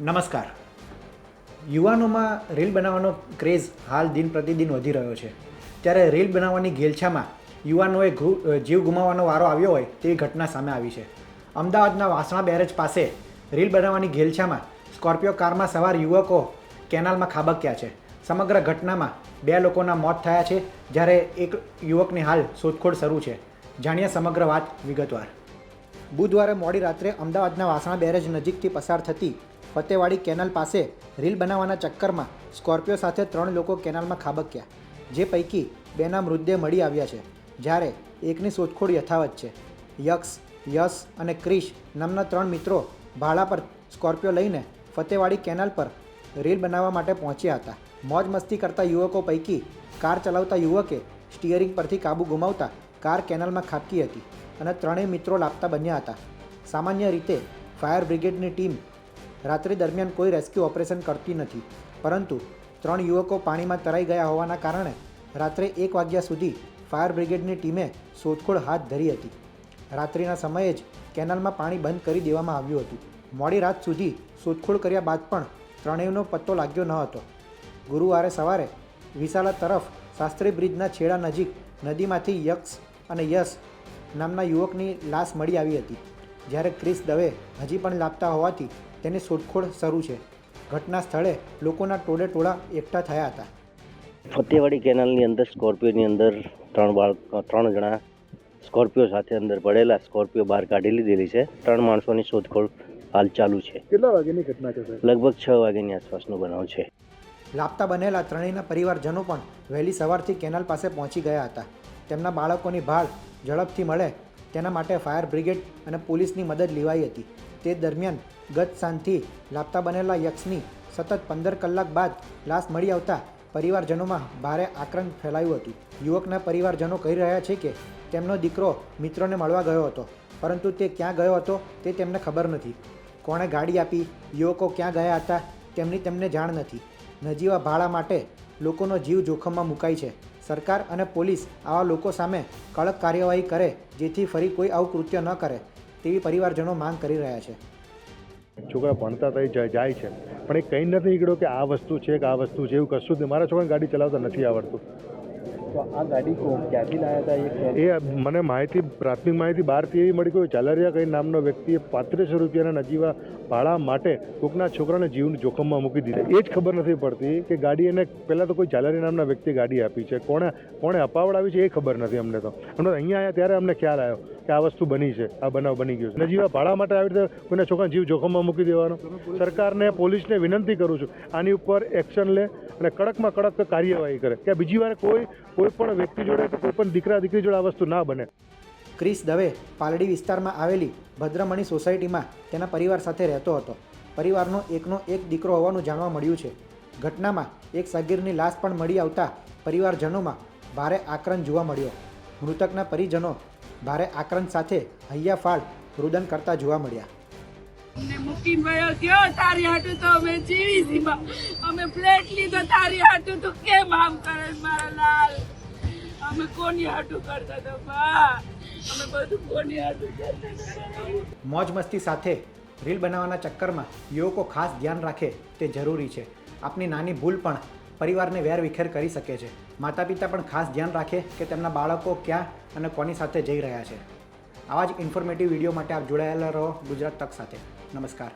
નમસ્કાર. યુવાનોમાં રીલ બનાવવાનો ક્રેઝ હાલ દિન પ્રતિદિન વધી રહ્યો છે. ત્યારે રીલ બનાવવાની ઘેલછામાં યુવાનોએ જીવ ગુમાવવાનો વારો આવ્યો હોય તેવી ઘટના સામે આવી છે. અમદાવાદના વાસણા બેરેજ પાસે રીલ બનાવવાની ઘેલછામાં સ્કોર્પિયો કારમાં સવાર યુવકો કેનાલમાં ખાબક્યા છે. સમગ્ર ઘટનામાં બે લોકોના મોત થયા છે, જ્યારે એક યુવકની હાલ શોધખોળ શરૂ છે. જાણીએ સમગ્ર વાત વિગતવાર. બુધવારે મોડી રાત્રે અમદાવાદના વાસણા બેરેજ નજીકથી પસાર થતી ફતેવાડી કેનાલ પાસે રીલ બનાવવાના ચક્કરમાં સ્કોર્પિયો સાથે ત્રણ લોકો કેનાલમાં ખાબક્યા, જે પૈકી બેના મૃતદેહ મળી આવ્યા છે, જ્યારે એકની શોધખોળ યથાવત છે. યક્ષ, યશ અને ક્રિશ નામના ત્રણ મિત્રો ભાડા પર સ્કોર્પિયો લઈને ફતેવાડી કેનાલ પર રીલ બનાવવા માટે પહોંચ્યા હતા. મોજ મસ્તી કરતા યુવકો પૈકી કાર ચલાવતા યુવકે સ્ટિયરિંગ પરથી કાબુ ગુમાવતા કાર કેનાલમાં ખાબકી હતી અને ત્રણેય મિત્રો લાપતા બન્યા હતા. સામાન્ય રીતે, ફાયર બ્રિગેડની ટીમ રાત્રિ દરમિયાન કોઈ રેસ્ક્યુ ઓપરેશન કરતી નથી, પરંતુ ત્રણ યુવકો પાણીમાં તરાઈ ગયા હોવાના કારણે રાત્રે એક વાગ્યા સુધી ફાયર બ્રિગેડની ટીમે શોધખોળ હાથ ધરી હતી. રાત્રિના સમયે જ કેનાલમાં પાણી બંધ કરી દેવામાં આવ્યું હતું. મોડી રાત સુધી શોધખોળ કર્યા બાદ પણ ત્રણેયનો પત્તો લાગ્યો ન હતો. ગુરુવારે સવારે વિશાલા તરફ શાસ્ત્રી બ્રિજના છેડા નજીક નદીમાંથી યક્ષ અને યશ નામના યુવકની લાશ મળી આવી હતી. જ્યારે ક્રિસ દવે હજી પણ લાપતા હોવાથી તેની શોધખોળ શરૂ છે. ઘટના સ્થળે લોકોના ટોળે ટોળા એકઠા થયા હતા. ફતેવાડી કેનાલની અંદર સ્કોર્પિયોની અંદર ત્રણ બાળક ત્રણ જણા સ્કોર્પિયો સાથે અંદર પડેલા સ્કોર્પિયો બહાર કાઢી લીધેલી છે. ત્રણ માણસોની શોધખોળ હાલ ચાલુ છે. કેટલા વાગ્યાની ઘટના છે લગભગ છ વાગ્યાની આસપાસનો બનાવ છે. લાપતા બનેલા ત્રણેયના પરિવારજનો પણ વહેલી સવારથી કેનાલ પાસે પહોંચી ગયા હતા. તેમના બાળકોની ભાળ ઝડપથી મળે, તેના માટે ફાયર બ્રિગેડ અને પોલીસની મદદ લેવાઈ હતી. તે દરમિયાન ગત સાંજથી લાપતા બનેલા યક્ષની સતત પંદર કલાક બાદ લાશ મળી આવતા પરિવારજનોમાં ભારે આક્રંદ ફેલાયું હતું. યુવકના પરિવારજનો કહી રહ્યા છે કે તેમનો દીકરો મિત્રોને મળવા ગયો હતો, પરંતુ તે ક્યાં ગયો હતો તે તેમને ખબર નથી. કોણે ગાડી આપી, યુવકો ક્યાં ગયા હતા તેમની તેમને જાણ નથી. નજીવા ભાડા માટે લોકોનો જીવ જોખમમાં મુકાય છે. સરકાર અને પોલીસ આવા લોકો સામે કડક કાર્યવાહી કરે, જેથી ફરી કોઈ આવું કૃત્ય ન કરે, તેવી પરિવારજનો માંગ કરી રહ્યા છે. છોકરા ભણતા થઈ જાય છે. પણ એ કંઈ નથી નીકળ્યો કે આ વસ્તુ છે કે આ વસ્તુ છે, એવું કશું જ મારા છોકરાને ગાડી ચલાવતા નથી આવડતું. તો આ ગાડી ક્યાંથી લાયા હતા એ મને માહિતી, પ્રાથમિક માહિતી બહારથી એવી મળી કે ચાલરિયા કઈ નામનો વ્યક્તિએ પાંત્રીસો રૂપિયાના નજીવા ભાડા માટે કોકના છોકરાને જીવન જોખમમાં મૂકી દીધા. એ જ ખબર નથી પડતી કે ગાડી એને પહેલાં તો કોઈ ચાલરિયા નામના વ્યક્તિએ ગાડી આપી છે. કોણે કોણે અપાવડાવી છે એ ખબર નથી અમને તો. અમને અહીંયા આવ્યા ત્યારે અમને ખ્યાલ આવ્યો. કે આ વસ્તુ બની છે, આ બનાવ બની ગયો છે. નજીવા ભાડા માટે આવી રીતે કોઈના છોકરા જીવ જોખમમાં મૂકી દેવાનો. સરકારને, પોલીસને વિનંતી કરું છું, આની ઉપર એક્શન લે અને કડકમાં કડક કાર્યવાહી કરે. કે બીજી વાર કોઈ કોઈ પણ વ્યક્તિ જોડે કોઈ પણ દીકરા, દીકરી જોડે આ વસ્તુ ના બને. ક્રિસ દવે પાલડી વિસ્તારમાં આવેલી ભદ્રમણી સોસાયટીમાં તેના પરિવાર સાથે રહેતો હતો. પરિવારનો એકનો એક દીકરો હોવાનું જાણવા મળ્યું છે. ઘટનામાં એક સગીરની લાશ પણ મળી આવતા પરિવારજનોમાં ભારે આક્રંદ જોવા મળ્યો. મૃતકના પરિજનો ભારે આક્રંદ સાથે હૈયાફાળ રુદન કરતા જોવા મળ્યા. અમને મૂકીને વયો ગયો તારી હાટું તો અમે જીવી સીમા અમે ફ્લેટ લીધો તારી હાટું તો કેમ આમ કરે મારા લાલ? અમે કોની હાટું કરતા હતા બા? અમે બધું કોની હાટું કરતા મોજ મસ્તી સાથે રીલ બનાવવાના ચક્કરમાં યુવકો ખાસ ધ્યાન રાખે તે જરૂરી છે. આપની નાની ભૂલ પણ પરિવારને વેર વિખેર કરી શકે છે. માતા પિતા પણ ખાસ ધ્યાન રાખે કે તેમના બાળકો ક્યાં અને કોની સાથે જઈ રહ્યા છે. આવા જ ઇન્ફોર્મેટિવ વીડિયો માટે આપ જોડાયેલા રહો ગુજરાત તક સાથે. નમસ્કાર.